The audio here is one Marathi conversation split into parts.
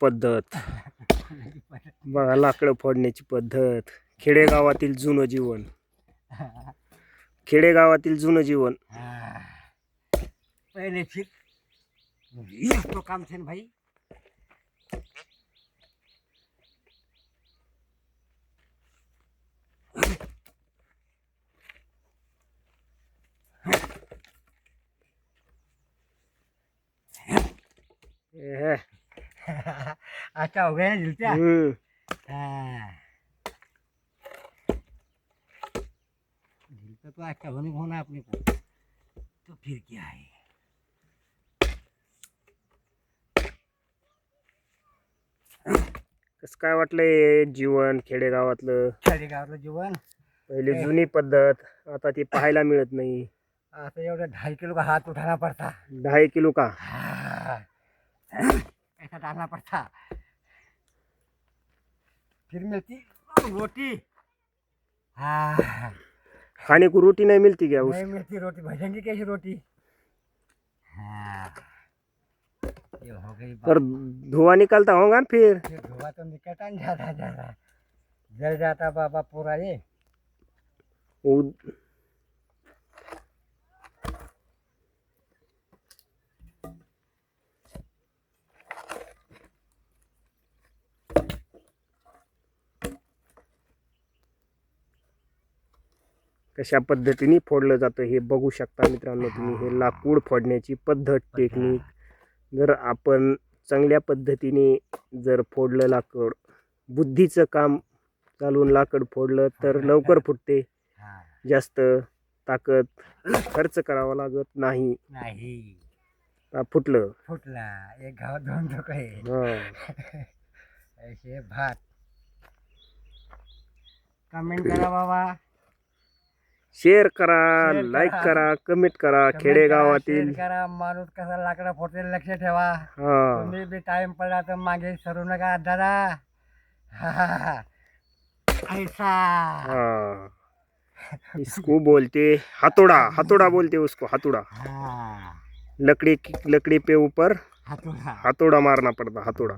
पद्धत. बघा लाकडं फोडण्याची पद्धत. खेडेगावातील जुनं जीवन. खेडेगावातील जुनं जीवन। पहले तो काम न भाई. अच्छा ना जिलचा हम्म. हाँ। जिलचा तो अच्छा होने होना अपने को तो फिर क्या है कसं काय वाटलंय जीवन खेडेगावातलं? खेडेगावचं जीवन? पहिले जुनी पद्धत आता ती पाहायला मिळत नाही. आता एवढा ढाई किलो का हाथ उठाना पड़ता? ढाई किलो का? हाँ। डालना पड़ता। फिर मिलती रोटी। हाँ खाने को रोटी नहीं मिलती क्या नहीं मिलती रोटी भजन की कैसी रोटी? हाँ। ये हो गई पर धुआँ निकलता होगा ना फिर। धुआँ तो निकलता नहीं जाता जाता जल जाता बाबा पूरा ये। कशा पद्धतीने फोडलं जातं हे बघू शकता मित्रांनो तुम्ही. हे लाकूड फोडण्याची पद्धत टेक्निक जर आपण चांगल्या पद्धतीने जर फोडलं लाकूड बुद्धीचं काम चालवून लाकड फोडलं तर लवकर फुटते. जास्त ताकद खर्च करावा लागत नाही. फुटलं. फुटला. एक घाव दोन तो कहे हा. ऐसे भात. कमेंट करा बाबा. शेअर करा शेअर लाईक करा. करा कमेंट करा खेडेगावातील करा, माणूस कसा लाकडा फोडते लक्ष ठेवा. हा. तुम्ही बी टाइम पडला तर मागे सरू नका दादा. हा, हा, हा. ऐसा हाँ. इसको बोलते हथौड़ा हथौड़ा बोलते उसको हथौड़ा हाँ. लकड़ी की लकड़ी पे ऊपर हाथोड़ा हथौड़ा मारना पड़ता हथौड़ा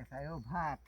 ऐसा यो भात.